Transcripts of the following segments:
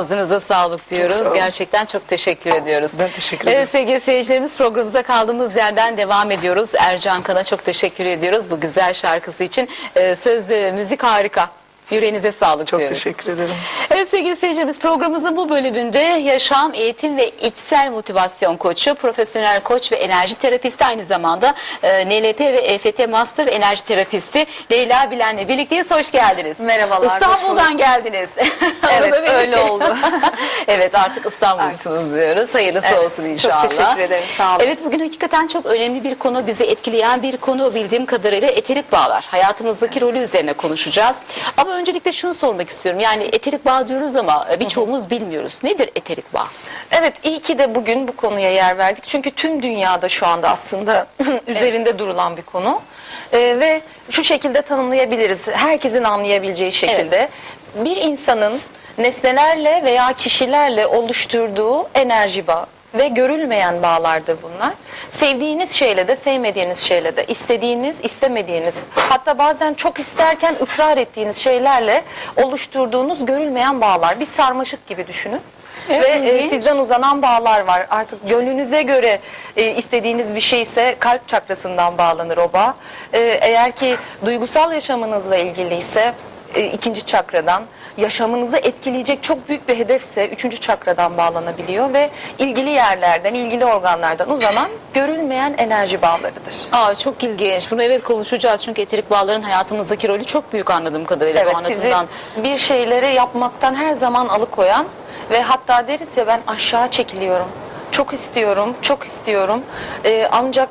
Ağzınıza sağlık diyoruz. sağ olun. Gerçekten çok teşekkür ediyoruz. Ben teşekkür ederim. Evet sevgili seyircilerimiz programımıza kaldığımız yerden devam ediyoruz. Ercan Kan'a çok teşekkür ediyoruz bu güzel şarkısı için. Ee, söz ve müzik harika. Yüreğinize sağlık Çok diyoruz. teşekkür ederim. Evet sevgili seyircilerimiz programımızın bu bölümünde yaşam, eğitim ve içsel motivasyon koçu, profesyonel koç ve enerji terapisti aynı zamanda e, NLP ve EFT Master ve enerji terapisti Leyla Bilen'le birlikteyiz. Hoş geldiniz. Merhabalar, İstanbul'dan geldiniz. Evet, öyle oldu. evet artık İstanbul'lusunuz diyoruz. Hayırlısı Evet, olsun çok inşallah. teşekkür ederim, sağ olun. Evet bugün hakikaten çok önemli bir konu, bizi etkileyen bir konu bildiğim kadarıyla eterik bağlar. Hayatımızdaki rolü üzerine konuşacağız. Ama öncelikle şunu sormak istiyorum. Yani eterik bağ diyoruz ama birçoğumuz bilmiyoruz. Nedir eterik bağ? Evet iyi ki de bugün bu konuya yer verdik. Çünkü tüm dünyada şu anda aslında üzerinde durulan bir konu. Ee, ve şu şekilde tanımlayabiliriz. Herkesin anlayabileceği şekilde. Bir insanın nesnelerle veya kişilerle oluşturduğu enerji bağı ve görülmeyen bağlardır bunlar. Sevdiğiniz şeyle de sevmediğiniz şeyle de istediğiniz istemediğiniz hatta bazen çok isterken ısrar ettiğiniz şeylerle oluşturduğunuz görülmeyen bağlar. Bir sarmaşık gibi düşünün. Evet, Ve e, ilginç. sizden uzanan bağlar var. Artık gönlünüze göre e, istediğiniz bir şey ise kalp çakrasından bağlanır o bağ. E, eğer ki duygusal yaşamınızla ilgiliyse e, ikinci çakradan, yaşamınızı etkileyecek çok büyük bir hedefse üçüncü çakradan bağlanabiliyor ve ilgili yerlerden, ilgili organlardan uzanan görülmeyen enerji bağlarıdır. Aa çok ilginç. Bunu evet konuşacağız. Çünkü eterik bağların hayatımızdaki rolü çok büyük anladığım kadarıyla bu Evet sizi anlatımdan. bir şeyleri yapmaktan her zaman alıkoyan ve hatta deriz ya ben aşağı çekiliyorum. Çok istiyorum, çok istiyorum. Ee, ancak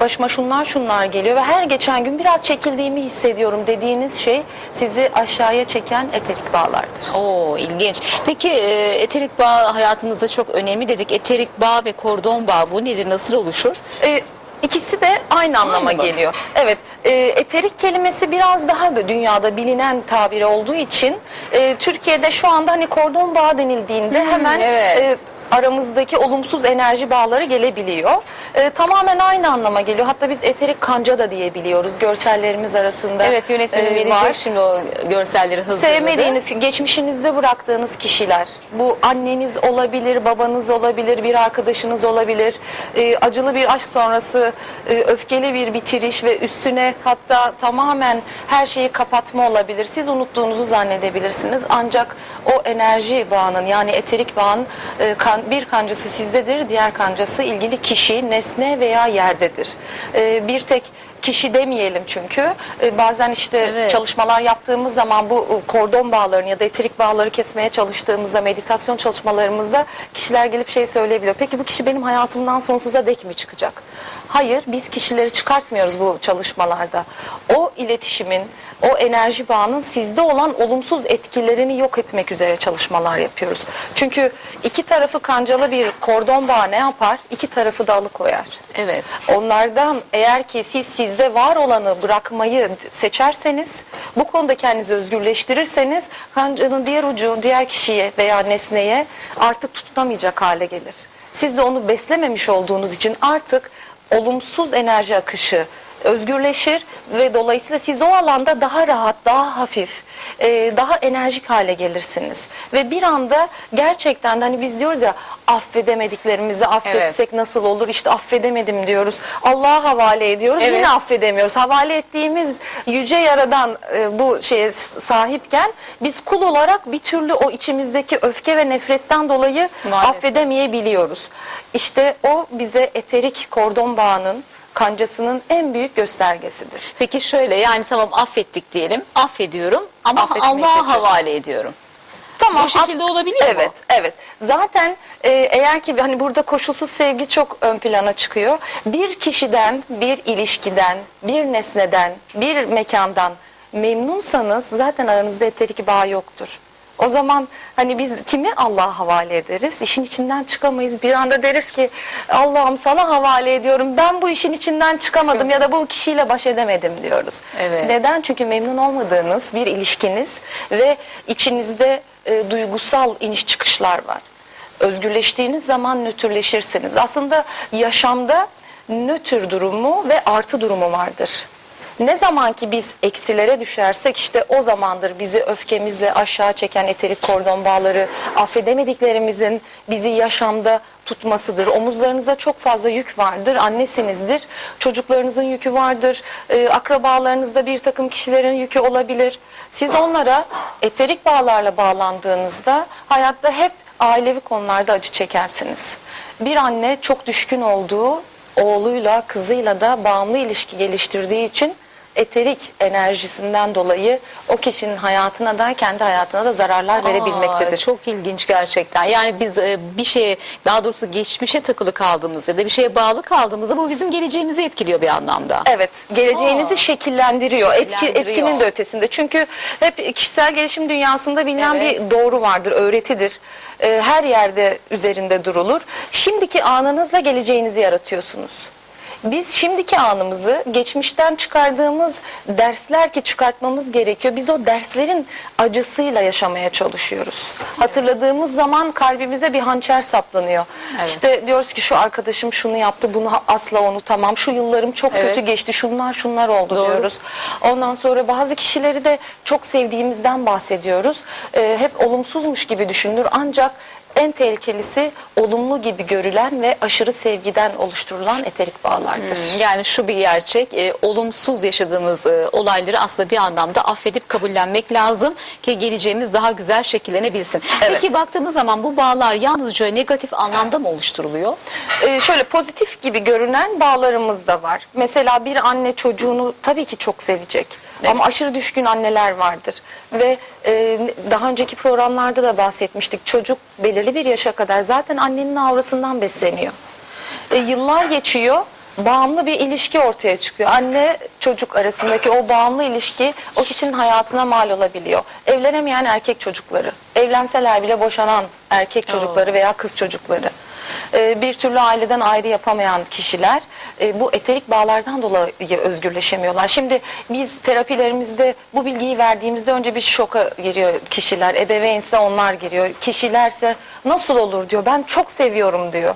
başıma şunlar şunlar geliyor ve her geçen gün biraz çekildiğimi hissediyorum dediğiniz şey sizi aşağıya çeken eterik bağlardır. Oo ilginç. Peki e, eterik bağ hayatımızda çok önemli dedik. Eterik bağ ve kordon bağ bu nedir? Nasıl oluşur? Ee, ikisi de aynı anlama mı? geliyor. Evet, e, eterik kelimesi biraz daha böyle dünyada bilinen tabiri olduğu için e, Türkiye'de şu anda hani kordon bağı denildiğinde hemen evet. e, aramızdaki olumsuz enerji bağları gelebiliyor. E, tamamen aynı anlama geliyor. Hatta biz eterik kanca da diyebiliyoruz görsellerimiz arasında. Evet yönetmenim e, verecek var. şimdi o görselleri hızlı. Sevmediğiniz, geçmişinizde bıraktığınız kişiler, bu anneniz olabilir, babanız olabilir, bir arkadaşınız olabilir, e, acılı bir aşk sonrası e, öfkeli bir bitiriş ve üstüne hatta tamamen her şeyi kapatma olabilir. Siz unuttuğunuzu zannedebilirsiniz ancak o enerji bağının yani eterik bağın e, kan- bir kancası sizdedir, diğer kancası ilgili kişi, nesne veya yerdedir. E, bir tek kişi demeyelim çünkü E, bazen işte Evet. çalışmalar yaptığımız zaman bu e, kordon bağlarını ya da eterik bağları kesmeye çalıştığımızda meditasyon çalışmalarımızda kişiler gelip şey söyleyebiliyor. Peki bu kişi benim hayatımdan sonsuza dek mi çıkacak? Hayır biz kişileri çıkartmıyoruz bu çalışmalarda. O iletişimin, o enerji bağının sizde olan olumsuz etkilerini yok etmek üzere çalışmalar yapıyoruz. Çünkü iki tarafı kancalı bir kordon bağı ne yapar? İki tarafı da alıkoyar. Evet. Onlardan eğer ki siz sizde var olanı bırakmayı seçerseniz, bu konuda kendinizi özgürleştirirseniz kancanın diğer ucu diğer kişiye veya nesneye artık tutunamayacak hale gelir. Siz de onu beslememiş olduğunuz için artık olumsuz enerji akışı özgürleşir ve dolayısıyla siz o alanda daha rahat, daha hafif, e, daha enerjik hale gelirsiniz. Ve bir anda gerçekten de hani biz diyoruz ya affedemediklerimizi affetsek nasıl olur? İşte affedemedim diyoruz. Allah'a havale ediyoruz. Evet. Yine affedemiyoruz. Havale ettiğimiz yüce yaradan e, bu şeye sahipken biz kul olarak bir türlü o içimizdeki öfke ve nefretten dolayı Maalesef. affedemeyebiliyoruz. İşte o bize eterik kordon bağının kancasının en büyük göstergesidir. Peki şöyle yani tamam affettik diyelim. Affediyorum ama Affetmeyi Allah'a seçiyorsun. havale ediyorum. Tamam. Bu şekilde olabiliyor mu? Evet, evet. Zaten e, eğer ki hani burada koşulsuz sevgi çok ön plana çıkıyor. Bir kişiden, bir ilişkiden, bir nesneden, bir mekandan memnunsanız zaten aranızda eterik bağ yoktur. O zaman hani biz kimi Allah'a havale ederiz? İşin içinden çıkamayız. Bir anda deriz ki Allah'ım sana havale ediyorum. Ben bu işin içinden çıkamadım ya da bu kişiyle baş edemedim diyoruz. Evet. Neden? Çünkü memnun olmadığınız bir ilişkiniz ve içinizde e, duygusal iniş çıkışlar var. Özgürleştiğiniz zaman nötrleşirsiniz. Aslında yaşamda nötr durumu ve artı durumu vardır. Ne zaman ki biz eksilere düşersek işte o zamandır bizi öfkemizle aşağı çeken eterik kordon bağları, affedemediklerimizin bizi yaşamda tutmasıdır. Omuzlarınızda çok fazla yük vardır. Annesinizdir. Çocuklarınızın yükü vardır. Ee, akrabalarınızda bir takım kişilerin yükü olabilir. Siz onlara eterik bağlarla bağlandığınızda hayatta hep ailevi konularda acı çekersiniz. Bir anne çok düşkün olduğu oğluyla kızıyla da bağımlı ilişki geliştirdiği için eterik enerjisinden dolayı o kişinin hayatına da kendi hayatına da zararlar verebilmektedir. Çok ilginç gerçekten. Yani biz e, bir şeye daha doğrusu geçmişe takılı kaldığımızda ya da bir şeye bağlı kaldığımızda bu bizim geleceğimizi etkiliyor bir anlamda. Evet, geleceğinizi Aa. şekillendiriyor. Etki, Şekillendiriyor. etkinin de ötesinde. Çünkü hep kişisel gelişim dünyasında bilinen Evet. bir doğru vardır, öğretidir. Ee, her yerde üzerinde durulur. Şimdiki anınızla geleceğinizi yaratıyorsunuz. Biz şimdiki anımızı geçmişten çıkardığımız dersler ki çıkartmamız gerekiyor. Biz o derslerin acısıyla yaşamaya çalışıyoruz. Hatırladığımız zaman kalbimize bir hançer saplanıyor. Evet. İşte diyoruz ki şu arkadaşım şunu yaptı, bunu asla unutamam. Şu yıllarım çok Evet. kötü geçti, şunlar şunlar oldu Doğru. diyoruz. Ondan sonra bazı kişileri de çok sevdiğimizden bahsediyoruz. Ee, hep olumsuzmuş gibi düşünülür ancak en tehlikelisi olumlu gibi görülen ve aşırı sevgiden oluşturulan eterik bağlardır. Yani şu bir gerçek, e, olumsuz yaşadığımız e, olayları aslında bir anlamda affedip kabullenmek lazım ki geleceğimiz daha güzel şekillenebilsin. Evet. Peki baktığımız zaman bu bağlar yalnızca negatif anlamda mı oluşturuluyor? Ee, şöyle pozitif gibi görünen bağlarımız da var. Mesela bir anne çocuğunu tabii ki çok sevecek. Ama aşırı düşkün anneler vardır. Ve e, daha önceki programlarda da bahsetmiştik. Çocuk belirli bir yaşa kadar zaten annenin avrasından besleniyor. E, yıllar geçiyor. Bağımlı bir ilişki ortaya çıkıyor. Anne çocuk arasındaki o bağımlı ilişki o kişinin hayatına mal olabiliyor. Evlenemeyen erkek çocukları, evlenseler bile boşanan erkek çocukları veya kız çocukları. E, bir türlü aileden ayrı yapamayan kişiler e, bu eterik bağlardan dolayı özgürleşemiyorlar. Şimdi biz terapilerimizde bu bilgiyi verdiğimizde önce bir şoka giriyor kişiler. Ebeveynse onlar giriyor. Kişilerse nasıl olur diyor. Ben çok seviyorum diyor.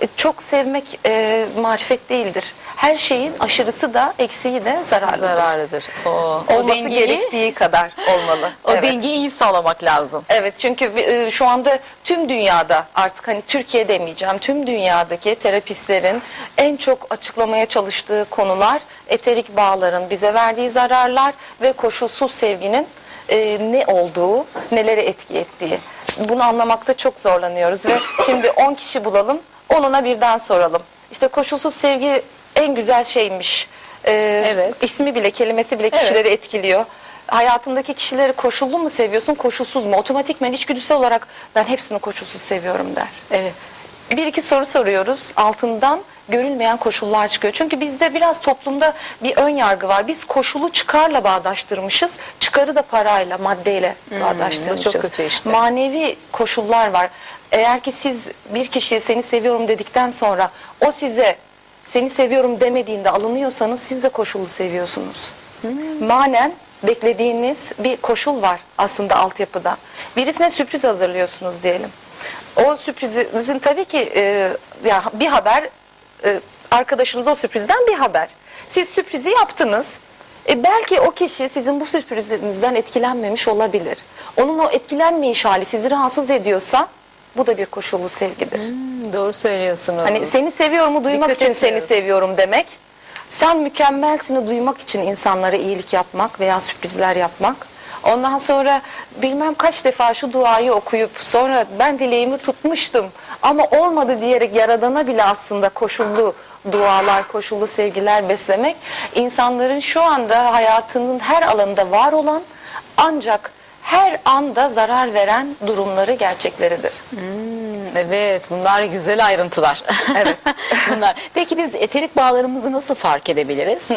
E, Çok sevmek e, marifet değildir. Her şeyin aşırısı da eksiği de zararlıdır. Zararlıdır. O, o Olması dengeyi, gerektiği kadar olmalı. o Evet. dengeyi iyi sağlamak lazım. Evet çünkü e, şu anda tüm dünyada artık hani Türkiye demeyeceğim tüm dünyadaki terapistlerin en çok açıklamaya çalıştığı konular eterik bağların bize verdiği zararlar ve koşulsuz sevginin e, ne olduğu, nelere etki ettiği. Bunu anlamakta çok zorlanıyoruz ve şimdi 10 kişi bulalım, onuna birden soralım. İşte koşulsuz sevgi en güzel şeymiş. E, Evet. İsmi bile, kelimesi bile kişileri etkiliyor hayatındaki kişileri koşullu mu seviyorsun, koşulsuz mu? Otomatikmen içgüdüsel olarak ben hepsini koşulsuz seviyorum der. Evet. Bir iki soru soruyoruz. Altından görülmeyen koşullar çıkıyor. Çünkü bizde biraz toplumda bir ön yargı var. Biz koşulu çıkarla bağdaştırmışız. Çıkarı da parayla, maddeyle bağdaştırmışız. bu çok kötü işte. Manevi koşullar var. Eğer ki siz bir kişiye seni seviyorum dedikten sonra o size seni seviyorum demediğinde alınıyorsanız siz de koşullu seviyorsunuz. Manen beklediğiniz bir koşul var aslında altyapıda. Birisine sürpriz hazırlıyorsunuz diyelim. O sürprizin tabii ki e, ya bir haber e, arkadaşınız o sürprizden bir haber. Siz sürprizi yaptınız. E, belki o kişi sizin bu sürprizinizden etkilenmemiş olabilir. Onun o etkilenmeyiş hali sizi rahatsız ediyorsa bu da bir koşullu sevgidir. Hmm, Doğru söylüyorsunuz. Hani seni seviyorumu duymak Dikkat için seni ediyorum. seviyorum demek. Sen mükemmelsini duymak için insanlara iyilik yapmak veya sürprizler yapmak. Ondan sonra bilmem kaç defa şu duayı okuyup sonra ben dileğimi tutmuştum ama olmadı diyerek yaradana bile aslında koşullu dualar, koşullu sevgiler beslemek insanların şu anda hayatının her alanında var olan ancak her anda zarar veren durumları gerçekleridir. Evet, bunlar güzel ayrıntılar. Evet. bunlar. Peki biz eterik bağlarımızı nasıl fark edebiliriz?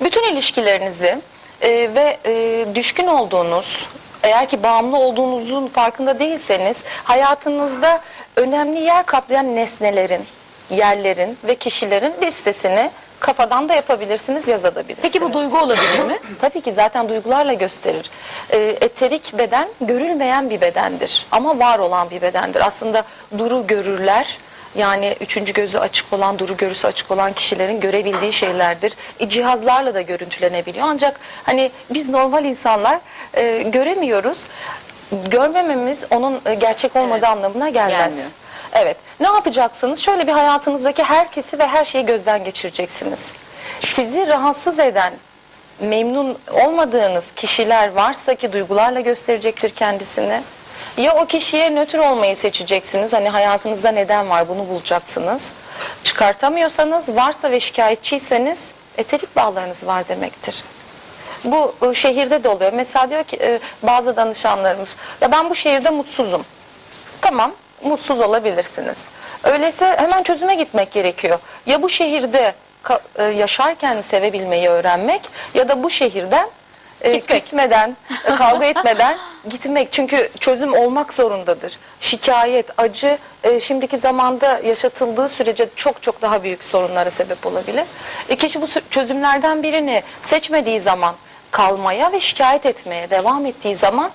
Bütün ilişkilerinizi e, ve e, düşkün olduğunuz, eğer ki bağımlı olduğunuzun farkında değilseniz hayatınızda önemli yer kaplayan nesnelerin, yerlerin ve kişilerin listesini kafadan da yapabilirsiniz, yazabilirsiniz. Peki bu duygu olabilir mi? Tabii ki zaten duygularla gösterir. Ee, eterik beden görülmeyen bir bedendir ama var olan bir bedendir. Aslında duru görürler, Yani üçüncü gözü açık olan, duru görüsü açık olan kişilerin görebildiği şeylerdir. E, cihazlarla da görüntülenebiliyor. Ancak hani biz normal insanlar e, göremiyoruz. Görmememiz onun e, gerçek olmadığı Evet. anlamına gelmez. Gelmiyor. Evet. Ne yapacaksınız? Şöyle bir hayatınızdaki herkesi ve her şeyi gözden geçireceksiniz. Sizi rahatsız eden, memnun olmadığınız kişiler varsa ki duygularla gösterecektir kendisini. Ya o kişiye nötr olmayı seçeceksiniz. Hani hayatınızda neden var bunu bulacaksınız. Çıkartamıyorsanız varsa ve şikayetçiyseniz eterik bağlarınız var demektir. Bu e, şehirde de oluyor. Mesela diyor ki e, bazı danışanlarımız ya ben bu şehirde mutsuzum. Tamam mutsuz olabilirsiniz. Öyleyse hemen çözüme gitmek gerekiyor. Ya bu şehirde e, yaşarken sevebilmeyi öğrenmek ya da bu şehirden e, Gitmek. küsmeden, e, kavga etmeden gitmek. Çünkü çözüm olmak zorundadır. Şikayet, acı şimdiki zamanda yaşatıldığı sürece çok çok daha büyük sorunlara sebep olabilir. E, kişi bu çözümlerden birini seçmediği zaman kalmaya ve şikayet etmeye devam ettiği zaman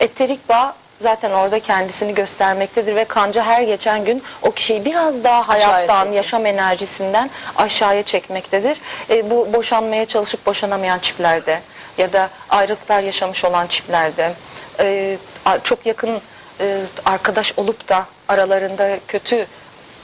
Eterik bağ zaten orada kendisini göstermektedir ve kanca her geçen gün o kişiyi biraz daha hayattan, yaşam enerjisinden aşağıya çekmektedir. E, bu boşanmaya çalışıp boşanamayan çiftlerde ya da ayrılıklar yaşamış olan çiftlerde e, çok yakın e, arkadaş olup da aralarında kötü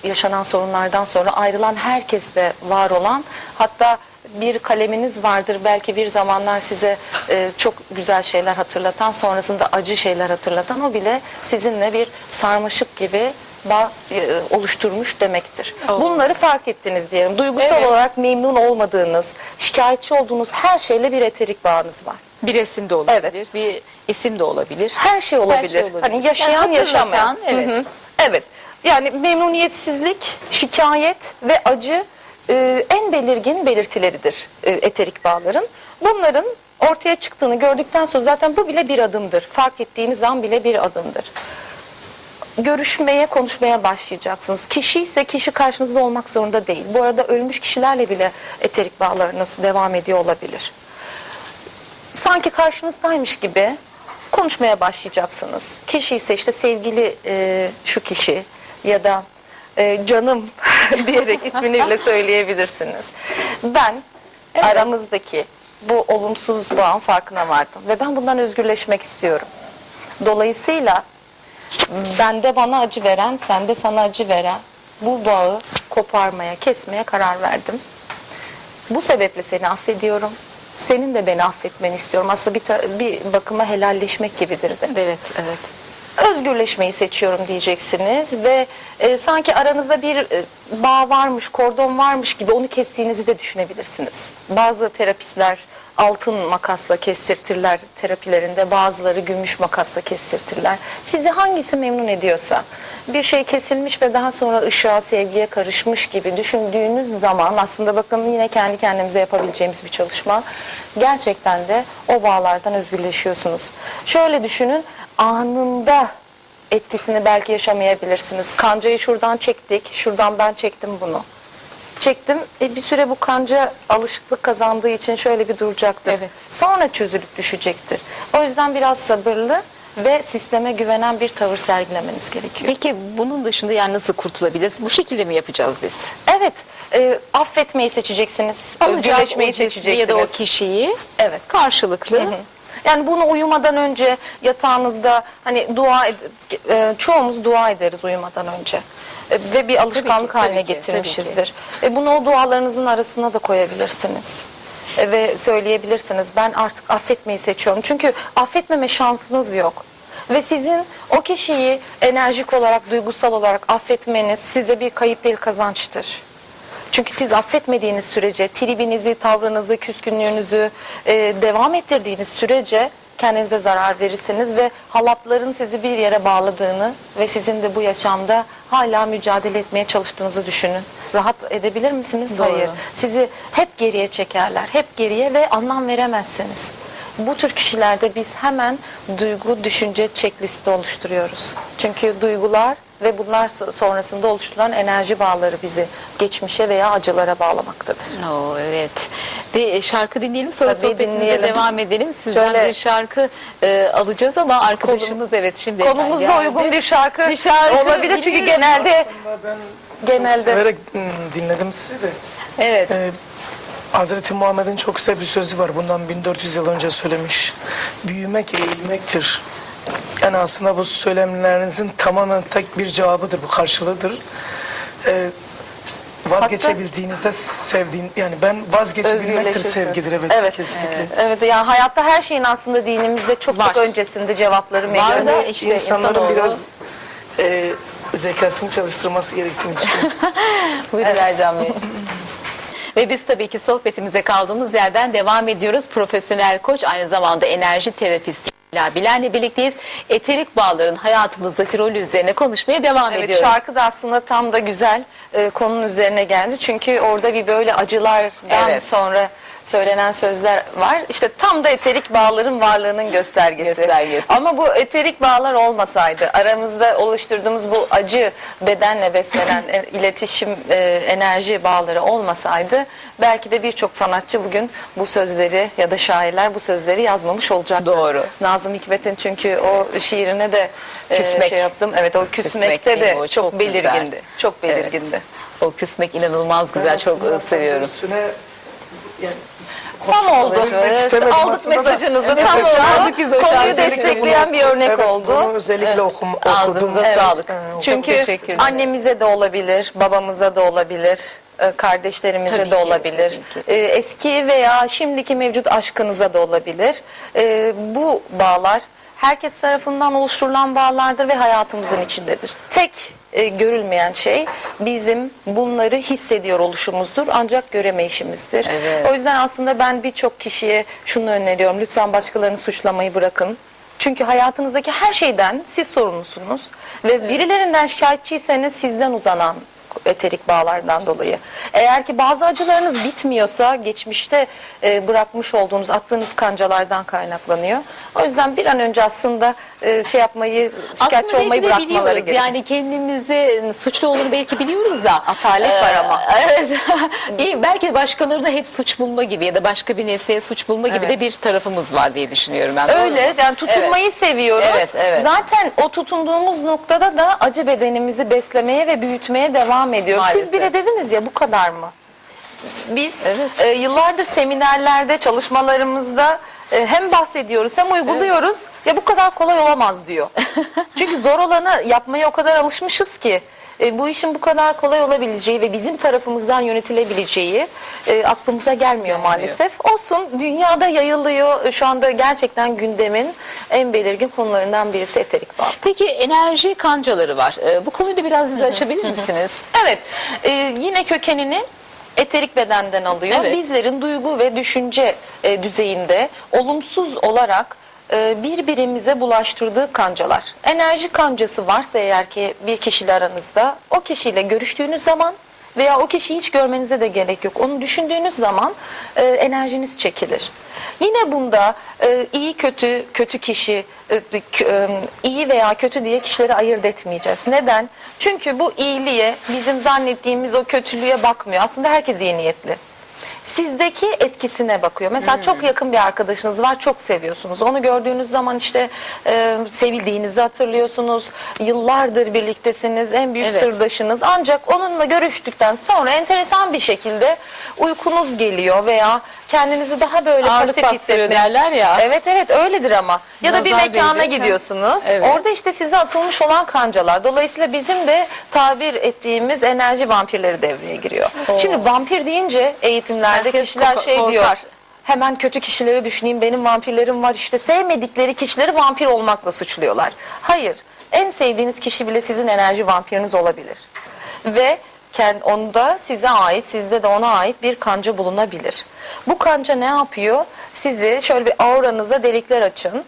yaşanan sorunlardan sonra ayrılan herkeste var olan hatta bir kaleminiz vardır belki bir zamanlar size e, çok güzel şeyler hatırlatan sonrasında acı şeyler hatırlatan o bile sizinle bir sarmaşık gibi bağ e, oluşturmuş demektir. Oo. Bunları fark ettiniz diyelim. Duygusal Evet. olarak memnun olmadığınız, şikayetçi olduğunuz her şeyle bir eterik bağınız var. Bir resim de olabilir, bir isim de olabilir. Her şey olabilir. olabilir. Hani yaşayan Yani yaşamayan. evet. Hı hı. Evet. Yani memnuniyetsizlik, şikayet ve acı e, en belirgin belirtileridir e, eterik bağların. Bunların ortaya çıktığını gördükten sonra zaten bu bile bir adımdır. Fark ettiğiniz an bile bir adımdır. Görüşmeye, konuşmaya başlayacaksınız. Kişi ise kişi karşınızda olmak zorunda değil. Bu arada ölmüş kişilerle bile eterik bağlarınız devam ediyor olabilir sanki karşınızdaymış gibi konuşmaya başlayacaksınız. Kişi ise işte sevgili e, şu kişi ya da e, canım diyerek ismini bile söyleyebilirsiniz. Ben aramızdaki bu olumsuz bağın farkına vardım ve ben bundan özgürleşmek istiyorum. Dolayısıyla bende bana acı veren, sende sana acı veren bu bağı koparmaya, kesmeye karar verdim. Bu sebeple seni affediyorum. Senin de beni affetmeni istiyorum. Aslında bir, bir bakıma helalleşmek gibidir de. Evet, evet. Özgürleşmeyi seçiyorum diyeceksiniz ve e, sanki aranızda bir e, bağ varmış, kordon varmış gibi onu kestiğinizi de düşünebilirsiniz. Bazı terapistler altın makasla kestirtirler terapilerinde, bazıları gümüş makasla kestirtirler. Sizi hangisi memnun ediyorsa, bir şey kesilmiş ve daha sonra ışığa, sevgiye karışmış gibi düşündüğünüz zaman aslında bakın yine kendi kendimize yapabileceğimiz bir çalışma. Gerçekten de o bağlardan özgürleşiyorsunuz. Şöyle düşünün, anında etkisini belki yaşamayabilirsiniz. Kancayı şuradan çektik, şuradan ben çektim bunu. Çektim, e, bir süre bu kanca alışıklık kazandığı için şöyle bir duracaktır. Evet. Sonra çözülüp düşecektir. O yüzden biraz sabırlı ve sisteme güvenen bir tavır sergilemeniz gerekiyor. Peki bunun dışında yani nasıl kurtulabiliriz? Bu şekilde mi yapacağız biz? Evet, e, affetmeyi seçeceksiniz, özgürleşmeyi cismi seçeceksiniz. ya da o kişiyi Evet. karşılıklı. Hı hı. Yani bunu uyumadan önce yatağınızda hani dua e, çoğumuz dua ederiz uyumadan önce. E, ve bir alışkanlık tabii haline ki, getirmişizdir. E, bunu o dualarınızın arasına da koyabilirsiniz. E, ve söyleyebilirsiniz ben artık affetmeyi seçiyorum. Çünkü affetmeme şansınız yok. Ve sizin o kişiyi enerjik olarak, duygusal olarak affetmeniz size bir kayıp değil kazançtır. Çünkü siz affetmediğiniz sürece tribinizi, tavrınızı, küskünlüğünüzü e, devam ettirdiğiniz sürece kendinize zarar verirsiniz ve halatların sizi bir yere bağladığını ve sizin de bu yaşamda hala mücadele etmeye çalıştığınızı düşünün. Rahat edebilir misiniz? Doğru. Hayır. Sizi hep geriye çekerler. Hep geriye ve anlam veremezsiniz. Bu tür kişilerde biz hemen duygu, düşünce checklisti oluşturuyoruz. Çünkü duygular ve bunlar so- sonrasında oluşturulan enerji bağları bizi geçmişe veya acılara bağlamaktadır. Oo, evet. Bir e, şarkı dinleyelim sonra Tabii, sohbetimize dinleyelim. devam edelim. Sizden Şöyle- bir şarkı e, alacağız ama arkadaşımız evet şimdi Konumuza geldi. uygun bir şarkı, Bir şarkı olabilir çünkü genelde ben Genelde- severek hmm, dinledim sizi de. Evet. Ee, Hazreti Muhammed'in çok güzel bir sözü var. Bundan 1400 yıl önce söylemiş. Büyümek eğilmektir. Yani aslında bu söylemlerinizin tamamen tek bir cevabıdır. Bu karşılığıdır. Ee, vazgeçebildiğinizde sevdiğin yani ben vazgeçebilmektir sevgidir evet, Evet, kesinlikle. Evet yani hayatta her şeyin aslında dinimizde çok Var. çok öncesinde cevapları mevcut. da Yani işte insanların biraz e, zekasını çalıştırması gerektiğini düşünüyorum. Buyurun Ercan Bey. Ve biz tabii ki sohbetimize kaldığımız yerden devam ediyoruz. Profesyonel koç aynı zamanda enerji terapisti Bilal Bilal'le birlikteyiz. Eterik bağların hayatımızdaki rolü üzerine konuşmaya devam Evet ediyoruz. şarkı da aslında tam da güzel e, konunun üzerine geldi. Çünkü orada bir böyle acılardan Evet. sonra söylenen sözler var. İşte tam da eterik bağların varlığının göstergesi. Göstergesi. Ama bu eterik bağlar olmasaydı, aramızda oluşturduğumuz bu acı bedenle beslenen e, iletişim, e, enerji bağları olmasaydı belki de birçok sanatçı bugün bu sözleri ya da şairler bu sözleri yazmamış olacaktı. Doğru. Nazım Hikmet'in çünkü o şiirine de e, Küsmek. şey yaptım. Evet o küsmekte Küsmek de? O çok, çok güzel. belirgindi. Çok Evet. belirgindi. O küsmek inanılmaz güzel. Çok Aslında e, seviyorum. Üstüne yani Tam oldu. İstemedim Aldık aslında da. mesajınızı Evet, tam evet, oldu. aldık biz o Konuyu şarkıyı. destekleyen bir örnek evet, oldu. Bunu özellikle okum, okudum. Ağzınıza Evet. sağlık. Ee, Çünkü teşekkürler. annemize de olabilir, babamıza da olabilir, e, kardeşlerimize Tabii de ki, olabilir. tabii. E, Eski veya şimdiki mevcut aşkınıza da olabilir. E, Bu bağlar herkes tarafından oluşturulan bağlardır ve hayatımızın içindedir. Tek e, görülmeyen şey bizim bunları hissediyor oluşumuzdur ancak göremeyişimizdir. Evet. O yüzden aslında ben birçok kişiye şunu öneriyorum. Lütfen başkalarını suçlamayı bırakın. Çünkü hayatınızdaki her şeyden siz sorumlusunuz ve birilerinden şikayetçiyseniz sizden uzanan eterik bağlardan dolayı. Eğer ki bazı acılarınız bitmiyorsa geçmişte e, bırakmış olduğunuz attığınız kancalardan kaynaklanıyor. O yüzden bir an önce aslında e, şey yapmayı şikayetçi Aslında olmayı belki de bırakmaları biliyoruz. gerekiyor. Yani kendimizi suçlu olduğunu belki biliyoruz da. Atalet var ama. Evet. İyi, belki başkalarına hep suç bulma gibi ya da başka bir nesneye suç bulma gibi Evet. de bir tarafımız var diye düşünüyorum ben. Doğru mu? Öyle yani tutunmayı seviyoruz. Evet, evet. Zaten o tutunduğumuz noktada da acı bedenimizi beslemeye ve büyütmeye devam ediyoruz. Siz Maalesef. bile dediniz ya bu kadar mı? Biz Evet. e, yıllardır seminerlerde, çalışmalarımızda e, hem bahsediyoruz hem uyguluyoruz. Ya bu kadar kolay olamaz diyor. Çünkü zor olanı yapmaya o kadar alışmışız ki e, bu işin bu kadar kolay olabileceği ve bizim tarafımızdan yönetilebileceği e, aklımıza gelmiyor maalesef. Olsun dünyada yayılıyor. E, Şu anda gerçekten gündemin en belirgin konularından birisi eterik bağ. Peki enerji kancaları var. Ee, bu konuyu da biraz bize açabilir misiniz? Evet, e, yine kökenini eterik bedenden alıyor. Evet. Bizlerin duygu ve düşünce e, düzeyinde olumsuz olarak e, birbirimize bulaştırdığı kancalar. Enerji kancası varsa eğer ki bir kişiyle aranızda o kişiyle görüştüğünüz zaman veya o kişiyi hiç görmenize de gerek yok. Onu düşündüğünüz zaman e, enerjiniz çekilir. Yine bunda e, iyi kötü kötü kişi e, e, iyi veya kötü diye kişileri ayırt etmeyeceğiz. Neden? Çünkü bu iyiliğe bizim zannettiğimiz o kötülüğe bakmıyor. Aslında herkes iyi niyetli sizdeki etkisine bakıyor. Mesela Hmm. çok yakın bir arkadaşınız var, çok seviyorsunuz. Onu gördüğünüz zaman işte e, sevildiğinizi hatırlıyorsunuz. Yıllardır birliktesiniz, en büyük Evet. sırdaşınız. Ancak onunla görüştükten sonra enteresan bir şekilde uykunuz geliyor veya kendinizi daha böyle Ağırlık pasif bastırıyor hissetmeye- derler ya. Evet evet öyledir ama. Ya da bir Nazar mekana değdi. gidiyorsunuz. Evet. Orada işte size atılmış olan kancalar. Dolayısıyla bizim de tabir ettiğimiz enerji vampirleri devreye giriyor. Şimdi vampir deyince eğitimlerde Herkes kişiler korka- şey diyor. korkar. Hemen kötü kişileri düşüneyim benim vampirlerim var işte sevmedikleri kişileri vampir olmakla suçluyorlar. Hayır en sevdiğiniz kişi bile sizin enerji vampiriniz olabilir. Ve onda size ait sizde de ona ait bir kanca bulunabilir. Bu kanca ne yapıyor? Sizi şöyle bir auranıza delikler açın.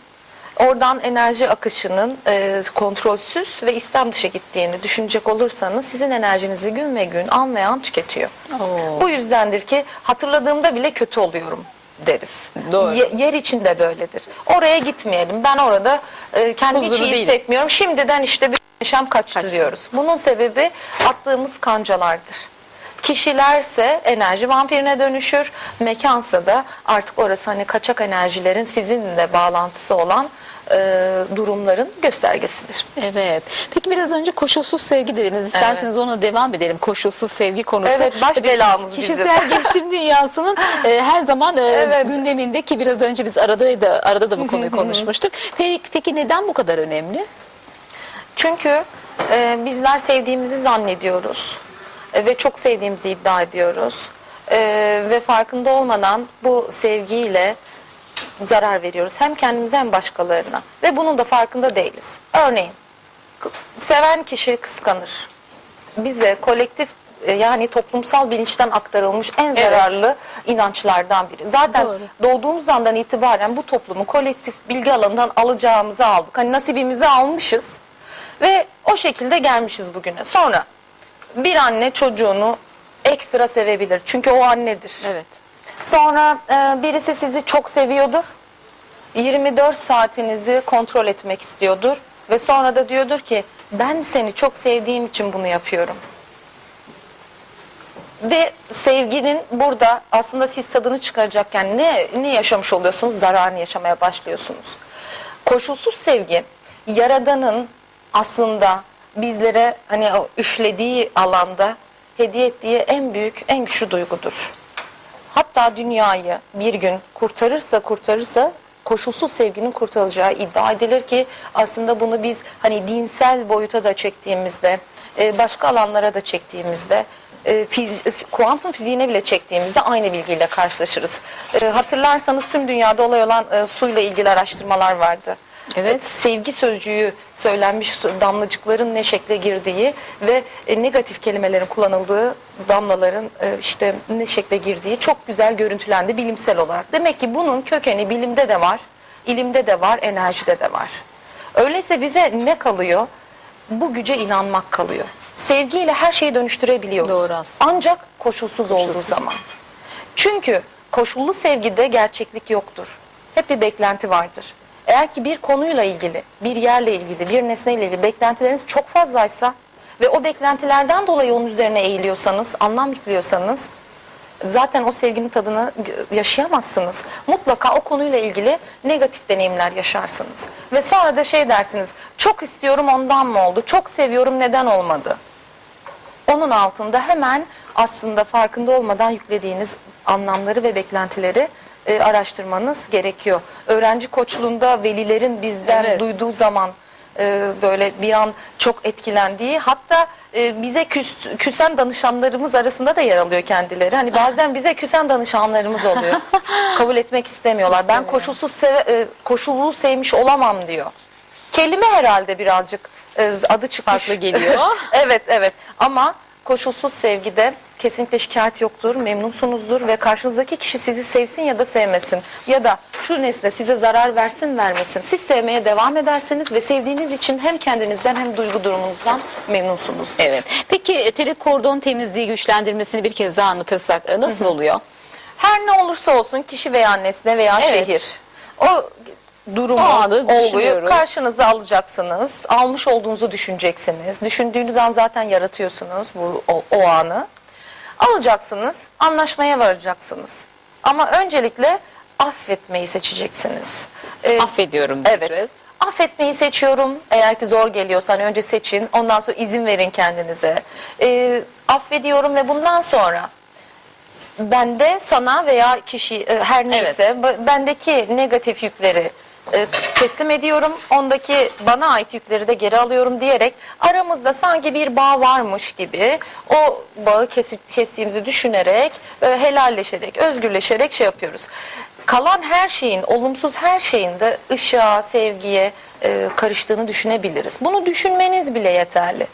Oradan enerji akışının e, kontrolsüz ve istem dışı gittiğini düşünecek olursanız sizin enerjinizi gün ve gün an ve an tüketiyor. Oo. Bu yüzdendir ki hatırladığımda bile kötü oluyorum deriz. Doğru. Ye- yer içinde böyledir. Oraya gitmeyelim. Ben orada e, kendimi hiç Huzurlu iyi hissetmiyorum. Şimdiden işte bir yaşam kaçtı diyoruz. Bunun sebebi attığımız kancalardır. Kişilerse enerji vampirine dönüşür. Mekansa da artık orası hani kaçak enerjilerin sizinle bağlantısı olan e, durumların göstergesidir. Evet. Peki biraz önce koşulsuz sevgi dediniz. İsterseniz ona devam edelim. Koşulsuz sevgi konusu. Evet, baş Tabii belamız bizim. Kişisel gelişim dünyasının e, her zaman e, Evet. gündeminde ki biraz önce biz arada da arada da bu konuyu konuşmuştuk. Peki, peki neden bu kadar önemli? Çünkü e, bizler sevdiğimizi zannediyoruz E, ve çok sevdiğimizi iddia ediyoruz E, ve farkında olmadan bu sevgiyle zarar veriyoruz hem kendimize hem başkalarına ve bunun da farkında değiliz. Örneğin seven kişi kıskanır. Bize kolektif e, yani toplumsal bilinçten aktarılmış en Evet. zararlı inançlardan biri. Zaten Doğru. doğduğumuz andan itibaren bu toplumu kolektif bilgi alanından alacağımızı aldık. Hani nasibimizi almışız ve o şekilde gelmişiz bugüne. Sonra bir anne çocuğunu ekstra sevebilir. Çünkü o annedir. Evet. Sonra e, birisi sizi çok seviyordur. 24 saatinizi kontrol etmek istiyordur. Ve sonra da diyordur ki ben seni çok sevdiğim için bunu yapıyorum. Ve sevginin burada aslında siz tadını çıkaracakken ne, ne yaşamış oluyorsunuz? Zararını yaşamaya başlıyorsunuz. Koşulsuz sevgi Yaradan'ın aslında bizlere hani o üflediği alanda hediye ettiği en büyük, en güçlü duygudur. Hatta dünyayı bir gün kurtarırsa kurtarırsa koşulsuz sevginin kurtarılacağı iddia edilir ki aslında bunu biz hani dinsel boyuta da çektiğimizde e, başka alanlara da çektiğimizde e, fiz- kuantum fiziğine bile çektiğimizde aynı bilgiyle karşılaşırız. E, Hatırlarsanız tüm dünyada olay olan suyla ilgili araştırmalar vardı. Evet. Sevgi sözcüğü söylenmiş damlacıkların ne şekle girdiği ve e, negatif kelimelerin kullanıldığı damlaların e, işte ne şekle girdiği çok güzel görüntülendi bilimsel olarak. Demek ki bunun kökeni bilimde de var, ilimde de var, enerjide de var. Öyleyse bize ne kalıyor? Bu güce inanmak kalıyor. Sevgiyle her şeyi dönüştürebiliyoruz. Doğru aslında. Ancak koşulsuz olduğu zaman. Çünkü koşullu sevgide gerçeklik yoktur. Hep bir beklenti vardır. Eğer ki bir konuyla ilgili, bir yerle ilgili, bir nesneyle ilgili beklentileriniz çok fazlaysa ve o beklentilerden dolayı onun üzerine eğiliyorsanız, anlam yüklüyorsanız zaten o sevginin tadını yaşayamazsınız. Mutlaka o konuyla ilgili negatif deneyimler yaşarsınız. Ve sonra da şey dersiniz, çok istiyorum ondan mı oldu, çok seviyorum neden olmadı? Onun altında hemen aslında farkında olmadan yüklediğiniz anlamları ve beklentileri e, araştırmanız gerekiyor. Öğrenci koçluğunda velilerin bizden Evet. duyduğu zaman e, böyle bir an çok etkilendiği hatta e, bize küs, küsen danışanlarımız arasında da yer alıyor kendileri. Hani bazen bize küsen danışanlarımız oluyor. Kabul etmek istemiyorlar. Ben koşulsuz seve, e, koşullu sevmiş olamam diyor. Kelime herhalde birazcık e, adı çıkmış. Farklı geliyor. evet evet ama koşulsuz sevgide kesinlikle şikayet yoktur, memnunsunuzdur ve karşınızdaki kişi sizi sevsin ya da sevmesin. Ya da şu nesne size zarar versin vermesin. Siz sevmeye devam edersiniz ve sevdiğiniz için hem kendinizden hem duygu durumunuzdan memnunsunuz. Evet. Peki eterik kordon temizliği güçlendirmesini bir kez daha anlatırsak e, nasıl oluyor? Her ne olursa olsun kişi veya nesne veya Evet. şehir. O durumu, anı olguyu düşünüyoruz. karşınıza alacaksınız. Almış olduğunuzu düşüneceksiniz. Düşündüğünüz an zaten yaratıyorsunuz bu o, o anı. Alacaksınız, anlaşmaya varacaksınız. Ama öncelikle affetmeyi seçeceksiniz. Ee, Affediyorum Evet. diyeceğiz. Affetmeyi seçiyorum. Eğer ki zor geliyorsa hani önce seçin. Ondan sonra izin verin kendinize. Ee, affediyorum ve bundan sonra bende sana veya kişi e, her neyse ba- bendeki negatif yükleri e, teslim ediyorum. Ondaki bana ait yükleri de geri alıyorum diyerek aramızda sanki bir bağ varmış gibi o bağı kestiğimizi düşünerek helalleşerek, özgürleşerek şey yapıyoruz. Kalan her şeyin, olumsuz her şeyin de ışığa, sevgiye e, karıştığını düşünebiliriz. Bunu düşünmeniz bile yeterli.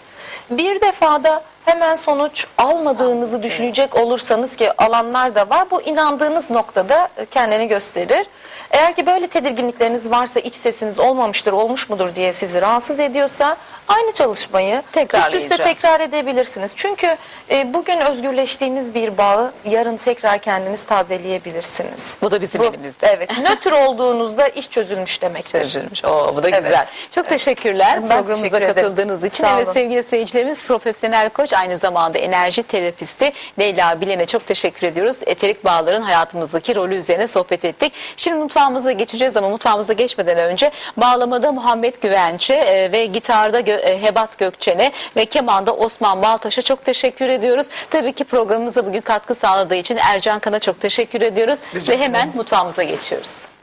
Bir defada hemen sonuç almadığınızı düşünecek olursanız ki alanlar da var. Bu inandığınız noktada kendini gösterir. Eğer ki böyle tedirginlikleriniz varsa iç sesiniz olmamıştır, olmuş mudur diye sizi rahatsız ediyorsa aynı çalışmayı üst üste tekrar edebilirsiniz. Çünkü e, bugün özgürleştiğiniz bir bağı yarın tekrar kendiniz tazeleyebilirsiniz. Bu da bizim Bu- elimizde. Evet, nötr olduğunuzda iş çözülmüş demektir. Çözülmüş. Oo, bu da Evet. güzel. Çok teşekkürler Ben programımıza teşekkür ederim. katıldığınız için. Sağ Evet olun. sevgili seyircilerimiz profesyonel koç aynı zamanda enerji terapisti Leyla Bilen'e çok teşekkür ediyoruz. Eterik bağların hayatımızdaki rolü üzerine sohbet ettik. Şimdi mutfağımıza geçeceğiz ama mutfağımıza geçmeden önce bağlamada Muhammed Güvenç'e e, ve gitarda e, Hebat Gökçen'e ve kemanda Osman Baltaş'a çok teşekkür ediyoruz. Tabii ki programımıza bugün katkı sağladığı için Ercan Kan'a çok teşekkür ediyoruz Rica ve hemen mutfağımıza geçiyoruz.